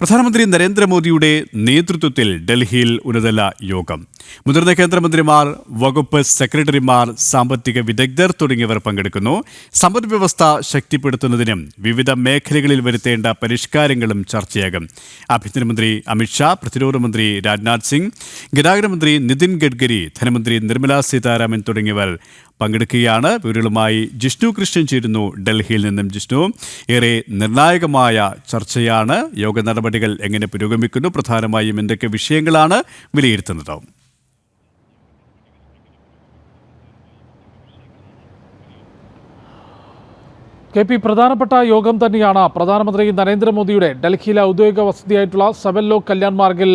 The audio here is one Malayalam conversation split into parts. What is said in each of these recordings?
പ്രധാനമന്ത്രി നരേന്ദ്രമോദിയുടെ നേതൃത്വത്തിൽ ഡൽഹിയിൽ ഉന്നതല യോഗം. മുതിർന്ന കേന്ദ്രമന്ത്രിമാർ വകുപ്പ് സെക്രട്ടറിമാർ സാമ്പത്തിക വിദഗ്ധർ തുടങ്ങിയവർ പങ്കെടുക്കുന്നു. സമ്പദ് വ്യവസ്ഥ ശക്തിപ്പെടുത്തുന്നതിനും വിവിധ മേഖലകളിൽ വരുത്തേണ്ട പരിഷ്കാരങ്ങളും ചർച്ചയാകും. ആഭ്യന്തരമന്ത്രി അമിത്ഷാ പ്രതിരോധ മന്ത്രി രാജ്നാഥ് സിംഗ് ഗതാഗത മന്ത്രി നിതിൻ ഗഡ്കരി ധനമന്ത്രി നിർമ്മലാ സീതാരാമൻ തുടങ്ങിയവർ പങ്കെടുക്കുകയാണ്. വിവരങ്ങളുമായി ജിഷ്ണു കൃഷ്ണൻ ചേരുന്നു. ഡൽഹിയിൽ നിന്നും ജിഷ്ണു. ഏറെ നിർണായകമായ ചർച്ചയാണ്. യോഗ നടപടികൾ എങ്ങനെ പുരോഗമിക്കുന്നു? പ്രധാനമായും എന്തൊക്കെ വിഷയങ്ങളാണ് വിലയിരുത്തുന്നത്? കെ പി പ്രധാനപ്പെട്ട യോഗം തന്നെയാണ്. പ്രധാനമന്ത്രി നരേന്ദ്രമോദിയുടെ ഡൽഹിയിലെ ഔദ്യോഗിക വസതിയായിട്ടുള്ള സെവൻ ലോക് കല്യാൺ മാർഗിൽ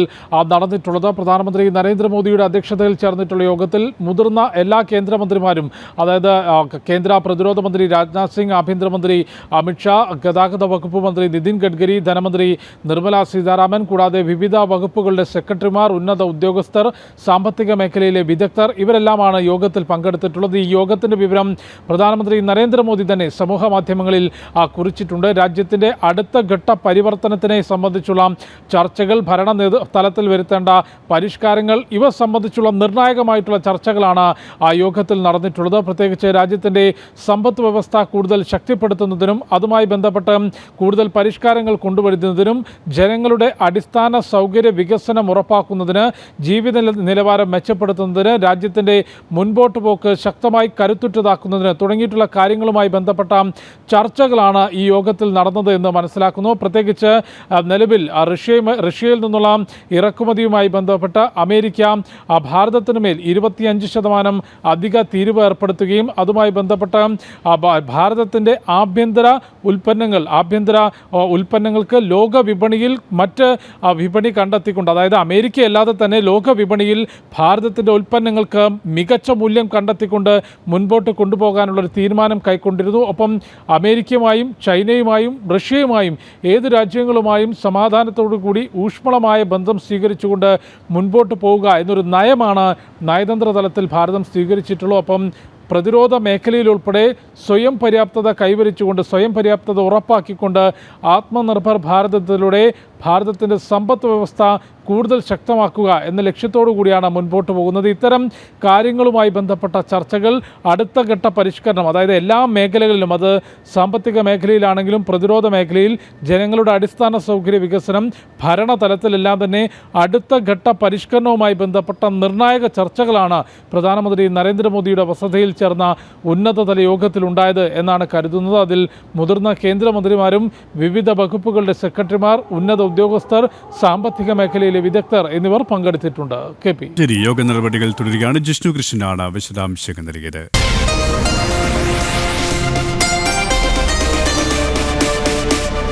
നടന്നിട്ടുള്ളത്. പ്രധാനമന്ത്രി നരേന്ദ്രമോദിയുടെ അധ്യക്ഷതയിൽ ചേർന്നിട്ടുള്ള യോഗത്തിൽ മുതിർന്ന എല്ലാ കേന്ദ്രമന്ത്രിമാരും അതായത് കേന്ദ്ര പ്രതിരോധ മന്ത്രി രാജ്നാഥ് സിംഗ് ആഭ്യന്തരമന്ത്രി അമിത്ഷാ ഗതാഗത വകുപ്പ് മന്ത്രി നിതിൻ ഗഡ്കരി ധനമന്ത്രി നിർമ്മല സീതാരാമൻ കൂടാതെ വിവിധ വകുപ്പുകളുടെ സെക്രട്ടറിമാർ ഉന്നത ഉദ്യോഗസ്ഥർ സാമ്പത്തിക മേഖലയിലെ വിദഗ്ധർ ഇവരെല്ലാമാണ് യോഗത്തിൽ പങ്കെടുത്തിട്ടുള്ളത്. ഈ യോഗത്തിന്റെ വിവരം പ്രധാനമന്ത്രി നരേന്ദ്രമോദി തന്നെ സമൂഹ മാധ്യമങ്ങളിൽ കുറിച്ചിട്ടുണ്ട്. രാജ്യത്തിന്റെ അടുത്ത ഘട്ട പരിവർത്തനത്തിനെ സംബന്ധിച്ചുള്ള ചർച്ചകൾ ഭരണ തലത്തിൽ വരുത്തേണ്ട പരിഷ്കാരങ്ങൾ ഇവ സംബന്ധിച്ചുള്ള നിർണായകമായിട്ടുള്ള ചർച്ചകളാണ് യോഗത്തിൽ നടന്നിട്ടുള്ളത്. പ്രത്യേകിച്ച് രാജ്യത്തിന്റെ സമ്പദ് വ്യവസ്ഥ കൂടുതൽ ശക്തിപ്പെടുത്തുന്നതിനും അതുമായി ബന്ധപ്പെട്ട് കൂടുതൽ പരിഷ്കാരങ്ങൾ കൊണ്ടുവരുന്നതിനും ജനങ്ങളുടെ അടിസ്ഥാന സൗകര്യ വികസനം ഉറപ്പാക്കുന്നതിന് ജീവിത നിലവാരം മെച്ചപ്പെടുത്തുന്നതിന് രാജ്യത്തിന്റെ മുൻപോട്ട് പോക്ക് ശക്തമായി കരുത്തുറ്റതാക്കുന്നതിന് തുടങ്ങിയിട്ടുള്ള കാര്യങ്ങളുമായി ബന്ധപ്പെട്ട ചർച്ചകളാണ് ഈ യോഗത്തിൽ നടന്നത് എന്ന് മനസ്സിലാക്കുന്നു. പ്രത്യേകിച്ച് നിലവിൽ റഷ്യ റഷ്യയിൽ നിന്നുള്ള ഇറക്കുമതിയുമായി ബന്ധപ്പെട്ട് അമേരിക്ക ഭാരതത്തിന് മേൽ ഇരുപത്തിയഞ്ച് ശതമാനം അധിക തീരുവ ഏർപ്പെടുത്തുകയും അതുമായി ബന്ധപ്പെട്ട ഭാരതത്തിന്റെ ആഭ്യന്തര ഉൽപ്പന്നങ്ങൾ ആഭ്യന്തര ഉൽപ്പന്നങ്ങൾക്ക് ലോക വിപണിയിൽ മറ്റ് വിപണി കണ്ടെത്തിക്കൊണ്ട് അതായത് അമേരിക്ക അല്ലാതെ തന്നെ ലോക വിപണിയിൽ ഭാരതത്തിന്റെ ഉൽപ്പന്നങ്ങൾക്ക് മികച്ച മൂല്യം കണ്ടെത്തിക്കൊണ്ട് മുൻപോട്ട് കൊണ്ടുപോകാനുള്ള ഒരു തീരുമാനം കൈക്കൊണ്ടിരുന്നു. ഒപ്പം അമേരിക്കയുമായും ചൈനയുമായും റഷ്യയുമായും ഏത് രാജ്യങ്ങളുമായും സമാധാനത്തോടു കൂടി ഊഷ്മളമായ ബന്ധം സ്വീകരിച്ചുകൊണ്ട് മുൻപോട്ട് പോവുക എന്നൊരു നയമാണ് നയതന്ത്ര തലത്തിൽ ഭാരതം സ്വീകരിച്ചിട്ടുള്ളൂ അപ്പം പ്രതിരോധ മേഖലയിൽ ഉൾപ്പെടെ സ്വയം പര്യാപ്തത കൈവരിച്ചുകൊണ്ട് സ്വയം പര്യാപ്തത ഉറപ്പാക്കിക്കൊണ്ട് ആത്മനിർഭർ ഭാരതത്തിലൂടെ ഭാരതത്തിന്റെ സമ്പദ് വ്യവസ്ഥ കൂടുതൽ ശക്തമാക്കുക എന്ന ലക്ഷ്യത്തോടു കൂടിയാണ് മുൻപോട്ട് പോകുന്നത്. ഇത്തരം കാര്യങ്ങളുമായി ബന്ധപ്പെട്ട ചർച്ചകൾ അടുത്ത ഘട്ട പരിഷ്കരണം അതായത് എല്ലാ മേഖലകളിലും അത് സാമ്പത്തിക മേഖലയിലാണെങ്കിലും പ്രതിരോധ മേഖലയിൽ ജനങ്ങളുടെ അടിസ്ഥാന സൗകര്യ വികസനം ഭരണതലത്തിലെല്ലാം തന്നെ അടുത്ത ഘട്ട പരിഷ്കരണവുമായി ബന്ധപ്പെട്ട നിർണായക ചർച്ചകളാണ് പ്രധാനമന്ത്രി നരേന്ദ്രമോദിയുടെ വസതിയിൽ ചേർന്ന ഉന്നതതല യോഗത്തിലുണ്ടായത് എന്നാണ് കരുതുന്നത്. അതിൽ മുതിർന്ന കേന്ദ്രമന്ത്രിമാരും വിവിധ വകുപ്പുകളുടെ സെക്രട്ടറിമാർ ഉന്നത ഉദ്യോഗസ്ഥർ സാമ്പത്തിക മേഖലയിലെ വിദഗ്ധർ എന്നിവർ പങ്കെടുത്തിട്ടുണ്ട്. K P. ശരി യോഗ നടപടികൾ തുടരുകയാണ്. ജിഷ്ണു കൃഷ്ണനാണ് വിശദാംശങ്ങൾ നൽകിയത്.